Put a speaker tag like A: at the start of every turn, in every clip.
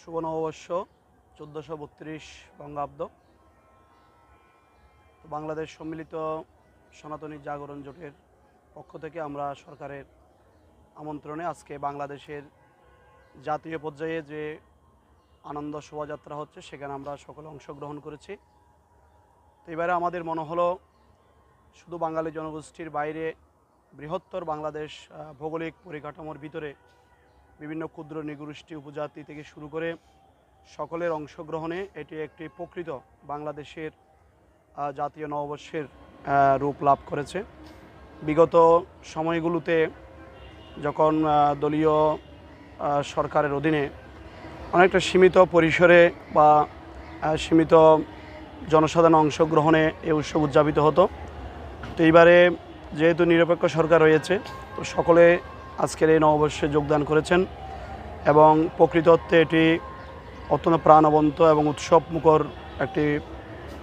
A: শুভ নববর্ষ, চোদ্দোশো বত্রিশ বঙ্গাব্দ। তো বাংলাদেশ সম্মিলিত সনাতনী জাগরণ জোটের পক্ষ থেকে আমরা সরকারের আমন্ত্রণে আজকে বাংলাদেশের জাতীয় পর্যায়ে যে আনন্দ শোভাযাত্রা হচ্ছে, সেখানে আমরা সকলে অংশগ্রহণ করেছি। তো এবারে আমাদের মনে হলো, শুধু বাঙালি জনগোষ্ঠীর বাইরে বৃহত্তর বাংলাদেশ ভৌগোলিক পরিকাঠামোর ভিতরে বিভিন্ন ক্ষুদ্র নিগোষ্ঠী উপজাতি থেকে শুরু করে সকলের অংশগ্রহণে এটি একটি প্রকৃত বাংলাদেশের জাতীয় নববর্ষের রূপ লাভ করেছে। বিগত সময়গুলোতে যখন দলীয় সরকারের অধীনে অনেকটা সীমিত পরিসরে বা সীমিত জনসাধারণ অংশগ্রহণে এই উৎসব উদযাপিত হতো, তো এইবারে যেহেতু নিরপেক্ষ সরকার রয়েছে, তো সকলে আজকের এই নববর্ষে যোগদান করেছেন এবং প্রকৃত অর্থে এটি অত্যন্ত প্রাণবন্ত এবং উৎসবমুখর একটি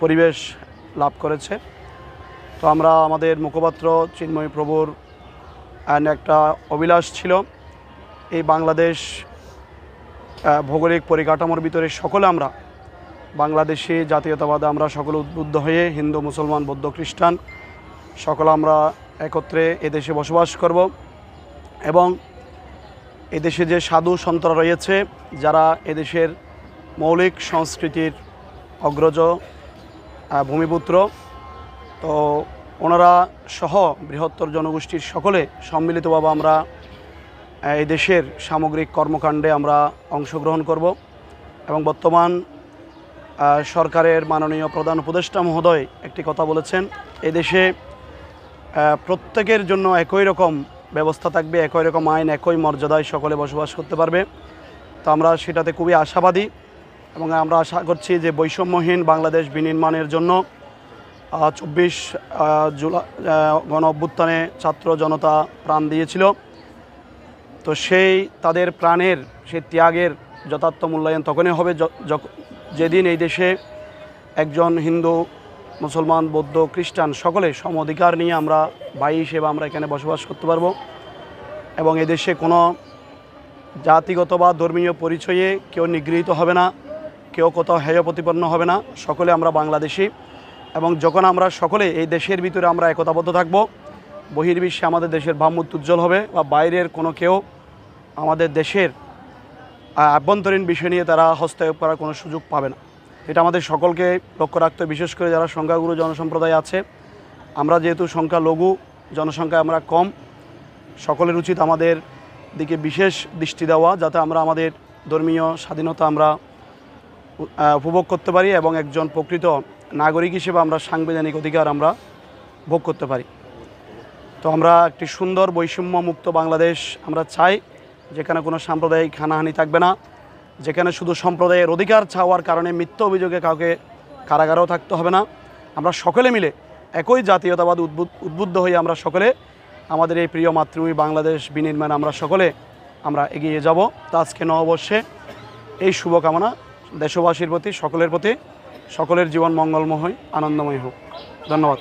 A: পরিবেশ লাভ করেছে। তো আমরা আমাদের মুখপাত্র চিন্ময় প্রভুর একটা অভিলাষ ছিল। এই বাংলাদেশ ভৌগোলিক পরিকাঠামোর ভিতরে সকলে আমরা, বাংলাদেশি জাতীয়তাবাদে আমরা সকলে উদ্বুদ্ধ হয়ে হিন্দু, মুসলমান, বৌদ্ধ, খ্রিস্টান, সকলে আমরা একত্রে এদেশে বসবাস করব। এবং এদেশে যে সাধু সন্তরা রয়েছে, যারা এদেশের মৌলিক সংস্কৃতির অগ্রজ ভূমিপুত্র, তো ওনারা সহ বৃহত্তর জনগোষ্ঠীর সকলে সম্মিলিতভাবে আমরা এই দেশের সামগ্রিক কর্মকাণ্ডে আমরা অংশগ্রহণ করব এবং বর্তমান সরকারের মাননীয় প্রধান উপদেষ্টা মহোদয় একটি কথা বলেছেন, এদেশে প্রত্যেকের জন্য একই রকম ব্যবস্থা থাকবে, একই রকম আইন, একই মর্যাদায় সকলে বসবাস করতে পারবে। তো আমরা সেটাতে খুবই আশাবাদী এবং আমরা আশা করছি যে বৈষম্যহীন বাংলাদেশ বিনির্মাণের জন্য চব্বিশ জুলাই গণ অভ্যুত্থানে ছাত্র জনতা প্রাণ দিয়েছিল। তো সেই তাদের প্রাণের, সেই ত্যাগের যথার্থ মূল্যায়ন তখনই হবে যেদিন এই দেশে একজন হিন্দু মুসলমান, বৌদ্ধ, খ্রিস্টান সকলে সম অধিকার নিয়ে আমরা ভাই হিসেবে আমরা এখানে বসবাস করতে পারব এবং এদেশে কোনো জাতিগত বা ধর্মীয় পরিচয়ে কেউ নিগৃহীত হবে না, কেউ কোথাও হেয় প্রতিপন্ন হবে না, সকলে আমরা বাংলাদেশি এবং যখন আমরা সকলে এই দেশের ভিতরে আমরা একতাবদ্ধ থাকব, বহির্বিশ্বে আমাদের দেশের ভাবমূর্তি উজ্জ্বল হবে বা বাইরের কোনো কেউ আমাদের দেশের আভ্যন্তরীণ বিষয় নিয়ে তারা হস্তক্ষেপ করার কোনো সুযোগ পাবে না। এটা আমাদের সকলকে লক্ষ্য রাখতে বিশেষ করে যারা সংখ্যাগুরু জনসম্প্রদায় আছে, আমরা যেহেতু সংখ্যা লঘু জনসংখ্যা আমরা কম, সকলের উচিত আমাদের দিকে বিশেষ দৃষ্টি দেওয়া, যাতে আমরা আমাদের ধর্মীয় স্বাধীনতা আমরা উপভোগ করতে পারি এবং একজন প্রকৃত নাগরিক হিসেবে আমরা সাংবিধানিক অধিকার আমরা ভোগ করতে পারি। তো আমরা একটি সুন্দর বৈষম্য মুক্ত বাংলাদেশ আমরা চাই, যেখানে কোনো সাম্প্রদায়িক হানাহানি থাকবে না। যেখানে শুধু সম্প্রদায়ের অধিকার চাওয়ার কারণে মিথ্যা অভিযোগে কাউকে কারাগারেও থাকতে হবে না। আমরা সকলে মিলে একই জাতীয়তাবাদ উদ্বুদ্ধ হয়ে আমরা সকলে, আমাদের এই প্রিয় মাতৃভূমি বাংলাদেশ বিনির্মাণ আমরা সকলে আমরা এগিয়ে যাব। তো আজকে নববর্ষে এই শুভকামনা দেশবাসীর প্রতি, সকলের প্রতি, সকলের জীবন মঙ্গলময় আনন্দময় হোক। ধন্যবাদ।